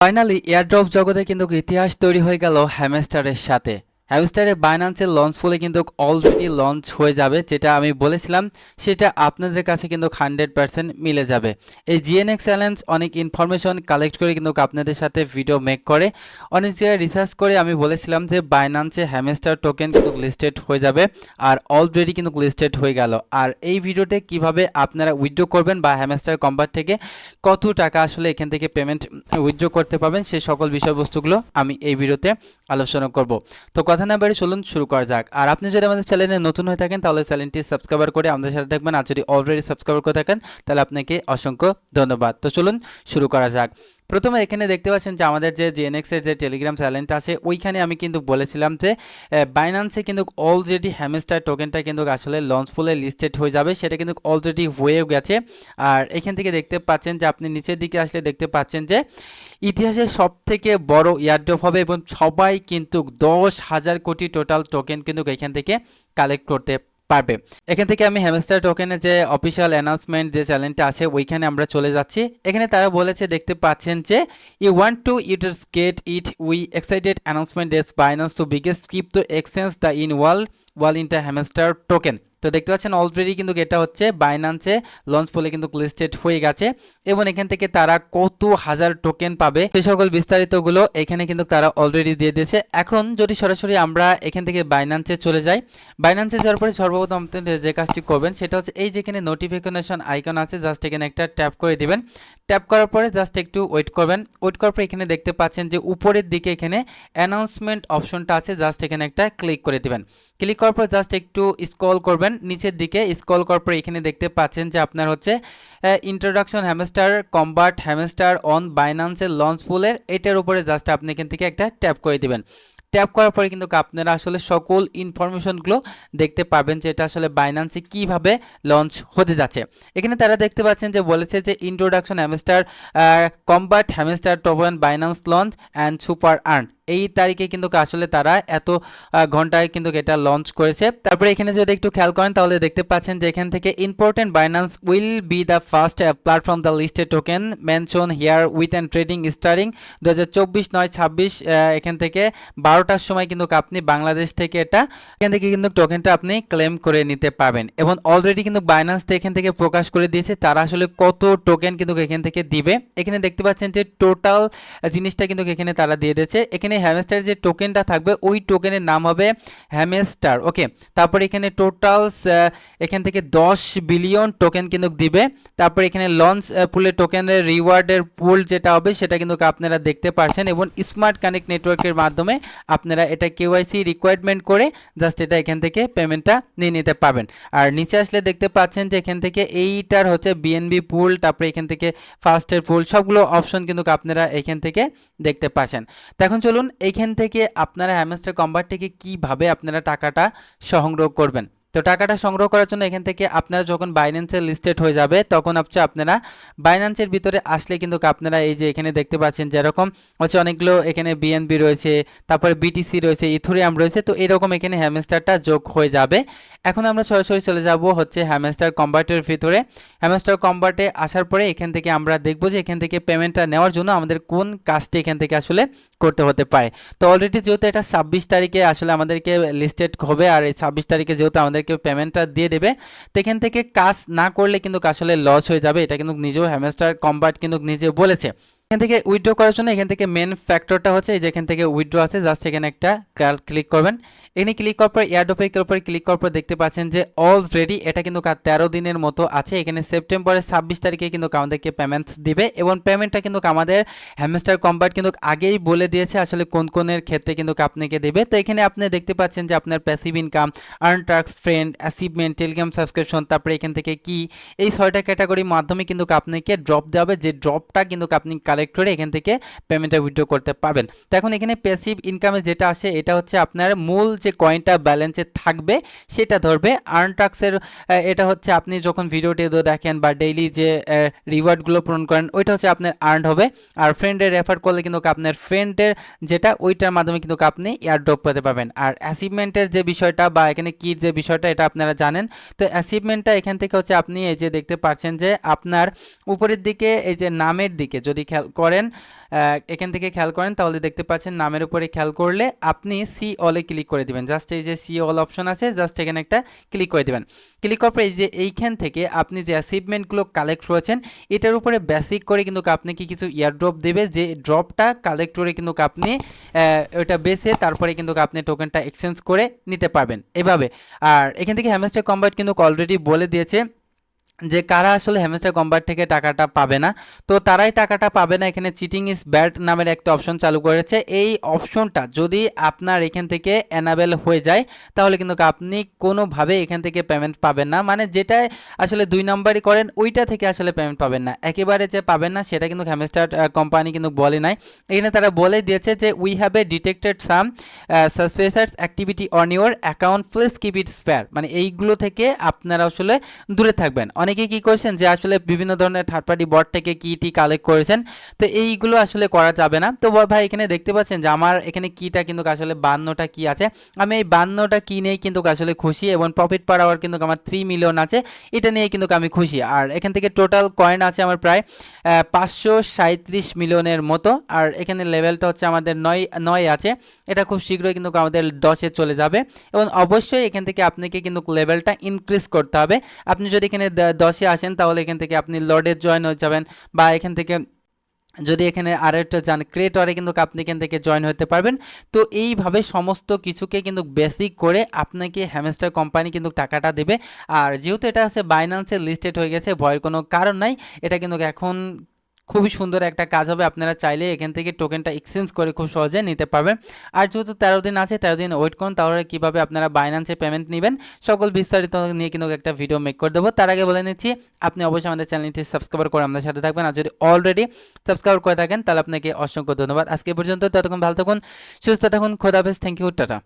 Finally airdrop জগতে কিন্তু ইতিহাস তৈরি হয়ে গেল হ্যামেস্টারের সাথে। হ্যামস্টারে বাইন্যান্সের লঞ্চ ফুলে কিন্তু অলরেডি লঞ্চ হয়ে যাবে, যেটা আমি বলেছিলাম, সেটা আপনাদের কাছে কিন্তু হান্ড্রেড পার্সেন্ট মিলে যাবে। এই জিএনএক্স চ্যালেঞ্জ অনেক ইনফরমেশন কালেক্ট করে কিন্তু আপনাদের সাথে ভিডিও মেক করে। অনেক জায়গায় রিসার্চ করে আমি বলেছিলাম যে বাইন্যান্সে হ্যামস্টার টোকেন কিন্তু লিস্টেড হয়ে যাবে, আর অলরেডি কিন্তু লিস্টেড হয়ে গেল। আর এই ভিডিওতে কীভাবে আপনারা উইথড্র করবেন বা হ্যামস্টার কম্পার থেকে কত টাকা আসলে এখান থেকে পেমেন্ট উইথড্র করতে পারবেন সেই সকল বিষয়বস্তুগুলো আমি এই ভিডিওতে আলোচনা করব। তো কথা না বাড়ি চলুন শুরু করা যাক। আর আপনি যদি আমাদের চ্যানেলে নতুন হয়ে থাকেন, তাহলে চ্যানেলটি সাবস্ক্রাইবার করে আমাদের সাথে থাকবেন। আর যদি অলরেডি সাবস্ক্রাইব করে থাকেন, তাহলে আপনাকে অসংখ্য ধন্যবাদ। তো চলুন শুরু করা যাক। প্রথমে এখানে দেখতে পাচ্ছেন যে আমাদের যে জিএনএক্সের যে টেলিগ্রাম চ্যানেলটা আছে, ওইখানে আমি কিন্তু বলেছিলাম যে বাইন্যান্সে কিন্তু অলরেডি হ্যামস্টার টোকেনটা কিন্তু আসলে লঞ্চ ফুলে লিস্টেড হয়ে যাবে। সেটা কিন্তু অলরেডি হয়েও গেছে। আর এখান থেকে দেখতে পাচ্ছেন যে আপনি নিচের দিকে আসলে দেখতে পাচ্ছেন যে, ইতিহাসের সব থেকে বড় ইয়ারড্রপ হবে এবং সবাই কিন্তু দশ হাজার কোটি টোটাল টোকেন কিন্তু এখান থেকে কালেক্ট করতে পারবে। এখান থেকে আমি হ্যামস্টার টোকেনে যে অফিসিয়াল অ্যানাউন্সমেন্ট যে চ্যানেলটা আছে, ওইখানে আমরা চলে যাচ্ছি। এখানে তারা বলেছে, দেখতে পাচ্ছেন যে you want to utters get it we excited announcement that's Binance to biggest crypto exchange the in world will enter Hamster token তো দেখতে পাচ্ছেন অলরেডি কিন্তু এটা হচ্ছে বাইনান্সে লঞ্চ ফলে কিন্তু লিস্টেড হয়ে গেছে, এবং এখান থেকে তারা কত হাজার টোকেন পাবে সে সকল বিস্তারিতগুলো এখানে কিন্তু তারা অলরেডি দিয়ে দিয়েছে। এখন যদি সরাসরি আমরা এখান থেকে বাইনান্সে চলে যাই বাইনান্সে যাওয়ার পরে সর্বপ্রথম যে কাজটি করবেন সেটা হচ্ছে এই যেখানে নোটিফিকেশন আইকন আছে জাস্ট এখানে একটা ট্যাপ করে দিবেন। ট্যাপ করার পরে জাস্ট একটু ওয়েট করবেন। ওয়েট করার পরে এখানে দেখতে পাচ্ছেন যে উপরের দিকে এখানে অ্যানাউন্সমেন্ট অপশনটা আছে জাস্ট এখানে একটা ক্লিক করে দিবেন। ক্লিক করার পর জাস্ট একটু স্ক্রল করবেন। নিচের দিকে স্কল করার পর এখানে দেখতে পাচ্ছেন যে আপনার হচ্ছে introduction Hamster Kombat Hamster on বাইনান্সের launch পুলের এটার উপরে জাস্ট আপনি এখান থেকে একটা ট্যাপ করে দিবেন। ট্যাপ করার পরে কিন্তু আপনারা আসলে সকল ইনফরমেশনগুলো দেখতে পাবেন যে এটা আসলে বাইনান্সে কীভাবে লঞ্চ হতে যাচ্ছে। এখানে তারা দেখতে পাচ্ছেন যে বলেছে যে introduction Hamster Kombat Hamster token Binance launch and super earn এই তারিখে কিন্তু আসলে তারা এত ঘন্টায় কিন্তু এটা লঞ্চ করেছে। তারপরে এখানে যদি একটু খেয়াল করেন, তাহলে দেখতে পাচ্ছেন যে এখান থেকে important Binance will be the first platform the listed token mention here with and trading starting দু হাজার চব্বিশ নয় ছাব্বিশ এখান থেকে বারোটার সময় কিন্তু আপনি বাংলাদেশ থেকে এটা, এখান থেকে কিন্তু টোকেনটা আপনি ক্লেম করে নিতে পারবেন। এবং অলরেডি কিন্তু বাইন্যান্স এখান থেকে প্রকাশ করে দিয়েছে, তারা আসলে কত টোকেন কিন্তু এখান থেকে দিবে। এখানে দেখতে পাচ্ছেন যে টোটাল জিনিসটা কিন্তু এখানে তারা দিয়ে দিয়েছে। এখানে হ্যামস্টার যে টোকেনটা থাকবে, ওই টোকেনের নাম হবে হ্যামস্টার ওকে তারপর এখানে টোটাল এখান থেকে দশ বিলিয়ন টোকেন কিন্তু দিবে। তারপর এখানে লঞ্চ পুলের টোকেনের রিওয়ার্ডের পুল যেটা হবে, সেটা কিন্তু আপনারা দেখতে পারছেন এবং স্মার্ট কানেক্ট নেটওয়ার্কের মাধ্যমে আপনারা এটা কেওয়াইসি রিকোয়ারমেন্ট করে জাস্ট এটা এখান থেকে পেমেন্টটা নিয়ে নিতে পারবেন। আর নিচে আসলে দেখতে পাচ্ছেন যে এখান থেকে এইটার হচ্ছে বিএনবি পুল তারপরে এখান থেকে ফার্স্টের পুল সবগুলো অপশন কিন্তু আপনারা এখান থেকে দেখতে পাচ্ছেন তো এখন চলুন এইখান থেকে আপনারা হ্যামস্টার কম্বার থেকে কীভাবে আপনারা টাকাটা সংগ্রহ করবেন? তো টাকাটা সংগ্রহ করার জন্য এখান থেকে আপনারা যখন বাইন্যান্সের লিস্টেড হয়ে যাবে, তখন হচ্ছে আপনারা বাইন্যান্সের ভিতরে আসলে কিন্তু আপনারা এই যে এখানে দেখতে পাচ্ছেন যেরকম হচ্ছে অনেকগুলো এখানে বিএনবি রয়েছে, তারপরে বিটিসি রয়েছে ইথুরিয়াম রয়েছে, তো এরকম এখানে হ্যামস্টারটা যোগ হয়ে যাবে। এখন আমরা সরাসরি চলে যাব হচ্ছে হ্যামস্টার কম্বার্টের ভিতরে। হ্যামস্টার কম্বার্টে আসার পরে এখান থেকে আমরা দেখব যে এখান থেকে পেমেন্টটা নেওয়ার জন্য আমাদের কোন কাজটি এখান থেকে আসলে করতে হতে পারে। তো অলরেডি যেহেতু এটা ছাব্বিশ তারিখে আসলে আমাদেরকে লিস্টেড হবে, আর এই ছাব্বিশ তারিখে যেহেতু আমাদের আমাদেরকে পেমেন্টটা দিয়ে দেবে, তো এখান থেকে কাজ না করলে কিন্তু আসলে লস হয়ে যাবে। এটা কিন্তু নিজেও হ্যামেস্টার কম্বার্ট কিন্তু নিজে বলেছে। এখান থেকে উইথড্র করার জন্য এখান থেকে মেন ফ্যাক্টরটা হচ্ছে এই যে এখান থেকে উইথড্র আছে জাস্ট এখানে একটা ক্লিক করবেন। এখানে ক্লিক করার পর এয়ারডোপের উপরে ক্লিক করার পর দেখতে পাচ্ছেন যে অলরেডি এটা কিন্তু তেরো দিনের মতো আছে। এখানে সেপ্টেম্বরের ছাব্বিশ তারিখে কিন্তু আমাদেরকে পেমেন্টস দিবে এবং পেমেন্টটা কিন্তু আমাদের হ্যামস্টার কম্বার্ট কিন্তু আগেই বলে দিয়েছে আসলে কোন কোনের ক্ষেত্রে কিন্তু আপনাকে দেবে। তো এখানে আপনি দেখতে পাচ্ছেন যে আপনার passive income earn tasks friend achievement Telegram subscription তারপরে এখান থেকে কি, এই ছয়টা ক্যাটাগরির মাধ্যমে কিন্তু আপনাকে ড্রপ দেওয়া হবে। যে ড্রপটা কিন্তু আপনি কালেক্ট করে এখান থেকে পেমেন্টটা উইথড্র করতে পারবেন। তো এখন এখানে প্যাসিভ ইনকামে যেটা আসে, এটা হচ্ছে আপনার মূল যে কয়েনটা ব্যালেন্সে থাকবে, সেটা ধরবে। আর্ন টাক্সের এটা হচ্ছে আপনি যখন ভিডিওটি দেখেন বা ডেইলি যে রিওয়ার্ডগুলো পূরণ করেন, ওইটা হচ্ছে আপনার আর্ন হবে। আর ফ্রেন্ডের রেফার করলে কিন্তু আপনার ফ্রেন্ডের যেটা, ওইটার মাধ্যমে কিন্তু আপনি এয়ার ড্রপ পেতে পারবেন। আর অ্যাচিভমেন্টের যে বিষয়টা বা এখানে কি যে বিষয়টা, এটা আপনারা জানেন। তো অ্যাচিভমেন্টটা এখান থেকে হচ্ছে আপনি এই যে দেখতে পাচ্ছেন যে, আপনার উপরের দিকে, এই যে নামের দিকে, যদি খেয়াল করেন এখান থেকে খেয়াল করেন, তাহলে দেখতে পাচ্ছেন নামের উপরে খেয়াল করলে আপনি সি অলে ক্লিক করে দিবেন। জাস্ট এই যে সি অল অপশন আছে, জাস্ট এখানে একটা ক্লিক করে দিবেন। ক্লিক করার পরে এই যে এইখান থেকে আপনি যে অ্যাচিভমেন্টগুলো কালেক্ট করেছেন, এটার উপরে বেসিক করে কিন্তু আপনি কি কিছু ইয়ারড্রপ দেবে, যে ড্রপটা কালেক্ট করে কিন্তু আপনি ওটা বেছে তারপরে কিন্তু আপনি টোকেনটা এক্সচেঞ্জ করে নিতে পারবেন। এভাবে। আর এখান থেকে হ্যামস্টার কম্বাট কিন্তু অলরেডি বলে দিয়েছে। যে কারা আসলে হ্যামস্টার কম্বাট থেকে টাকাটা পাবে না, তো তারাই টাকাটা পাবে না। এখানে চিটিং ইজ ব্যাড নামের একটা অপশন চালু করেছে। এই অপশনটা যদি আপনার এখান থেকে অ্যানাবেল হয়ে যায়, তাহলে কিন্তু আপনি কোনোভাবে এখান থেকে পেমেন্ট পাবেন না। মানে যেটা আসলে দুই নম্বরই করেন, ওইটা থেকে আসলে পেমেন্ট পাবেন না। একেবারে যে পাবেন না, সেটা কিন্তু হ্যামস্টার কোম্পানি কিন্তু বলে নাই। এখানে তারা বলে দিয়েছে যে we have a detected some suspicious activity on your account please keep it spare মানে এইগুলো থেকে আপনারা আসলে দূরে থাকবেন। অনেকে কি করছেন যে আসলে বিভিন্ন ধরনের থার্ড পার্টি বট থেকে কি টি কালেক্ট করেছেন? তো এইগুলো আসলে করা যাবে না। তো ভাই, এখানে দেখতে পাচ্ছেন যে আমার এখানে কিটা কিন্তু আসলে বান্নটা কি আছে? আমি এই বান্নটা কি নিয়েই কিন্তু আসলে খুশি এবং প্রফিট পার আওয়ার কিন্তু আমার থ্রি মিলিয়ন আছে। এটা নিয়ে কিন্তু আমি খুশি। আর এখান থেকে টোটাল কয়েন আছে আমার প্রায় পাঁচশো সাঁত্রিশ মিলিয়নের মতো। আর এখানে লেভেলটা হচ্ছে আমাদের নয় নয় আছে। এটা খুব শীঘ্রই কিন্তু আমাদের দশে চলে যাবে। এবং অবশ্যই এখান থেকে আপনাকে কিন্তু লেভেলটা ইনক্রিজ করতে হবে। আপনি যদি এখানে দশে আসেন, তাহলে এখান থেকে আপনি লর্ডে জয়েন হয়ে যাবেন বা এখান থেকে যদি এখানে আর একটা যান ক্রিয়েটরে কিন্তু আপনি এখান থেকে জয়েন হতে পারবেন। তো এইভাবে সমস্ত কিছুকে কিন্তু বেসিক করে আপনাকে হ্যামস্টার কোম্পানি কিন্তু টাকাটা দেবে। আর যেহেতু এটা আছে বাইন্যান্সে লিস্টেড হয়ে গেছে, ভয়ের কোনো কারণ নাই। এটা কিন্তু এখন খুবই সুন্দর একটা কাজ হবে। আপনারা চাইলে এখান থেকে টোকেনটা এক্সচেঞ্জ করে খুব সহজে নিতে পারবেন। আর যেহেতু তেরো দিন আছে, তেরো দিন ওয়েট করুন, তাহলে কীভাবে আপনারা বাইন্যান্সে পেমেন্ট নেবেন, সকল বিস্তারিত নিয়ে কিন্তু একটা ভিডিও মেক করে দেবো। তার আগে বলে নিচ্ছি, আপনি অবশ্যই আমাদের চ্যানেলটি সাবস্ক্রাইব করে আমাদের সাথে থাকবেন। আর যদি অলরেডি সাবস্ক্রাইব করে থাকেন, তাহলে আপনাকে অসংখ্য ধন্যবাদ। আজকে পর্যন্ত ততক্ষণ ভালো থাকুন, সুস্থ থাকুন খোদাফেজ থ্যাংক ইউ টাটা।